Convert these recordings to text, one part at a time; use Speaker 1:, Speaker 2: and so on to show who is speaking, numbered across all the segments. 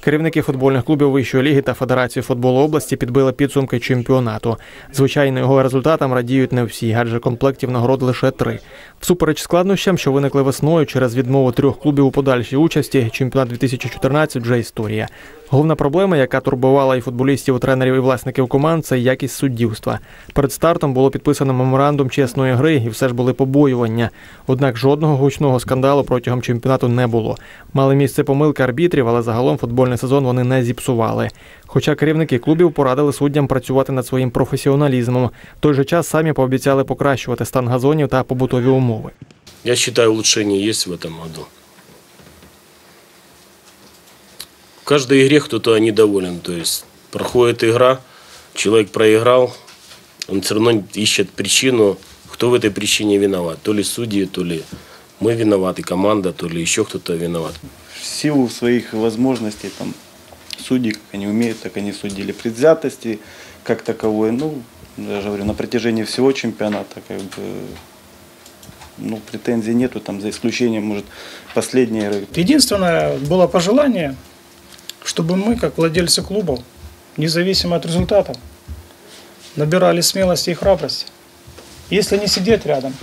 Speaker 1: Керівники футбольних клубів вищої ліги та Федерації футболу області підбили підсумки чемпіонату. Звичайно, його результатам радіють не всі, адже комплектів нагород лише три. Всупереч складнощам, що виникли весною через відмову трьох клубів у подальшій участі, чемпіонат 2014 вже історія. Головна проблема, яка турбувала і футболістів, і тренерів, і власників команд, це якість суддівства. Перед стартом було підписано меморандум чесної гри, і все ж були побоювання. Однак жодного гучного скандалу протягом чемпіонату не було. Мали місце помилки арбітрів, але загалом футбольний сезон вони не зіпсували. Хоча керівники клубів порадили суддям працювати над своїм професіоналізмом. В той же час самі пообіцяли покращувати стан газонів та побутові умови.
Speaker 2: Я считаю, улучшение есть в этом году. Каждой игре кто-то недоволен. То есть проходит игра, человек проиграл, он все равно ищет причину, кто в этой причине виноват. То ли судьи, то ли мы виноваты, команда, то ли еще кто-то виноват.
Speaker 3: в силу своих возможностей там судьи, как они умеют, так они судили предвзятости как таковой. Ну, я же говорю, на протяжении всего чемпионата как бы ну, претензий нету, там, за исключением, может, последней игры.
Speaker 4: Единственное было пожелание, чтобы мы, как владельцы клубов, независимо от результатов, набирали смелости и храбрости. Если не сидеть рядом,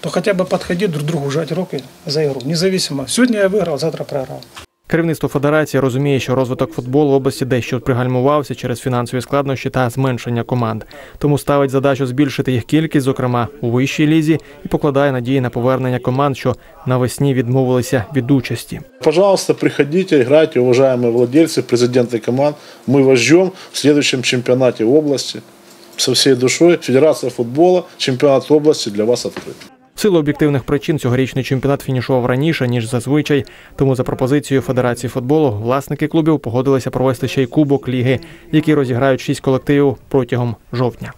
Speaker 4: то хотя бы подходить друг другу, жать руки за игру. Независимо. Сегодня я выиграл, завтра проиграл.
Speaker 1: Керівництво федерації розуміє, що розвиток футболу в області дещо пригальмувався через фінансові складнощі та зменшення команд. Тому ставить задачу збільшити їх кількість, зокрема у вищій лізі, і покладає надії на повернення команд, що навесні відмовилися від участі.
Speaker 5: Пожалуйста, приходите, играйте, уважаемые владельцы, президенты команд. Мы вас ждем в следующем чемпионате области со всей душой. Федерация футбола, чемпионат области для вас открыт.
Speaker 1: Силу об'єктивних причин цьогорічний чемпіонат фінішував раніше ніж зазвичай. Тому за пропозицією Федерації футболу власники клубів погодилися провести ще й кубок ліги, який розіграють шість колективів протягом жовтня.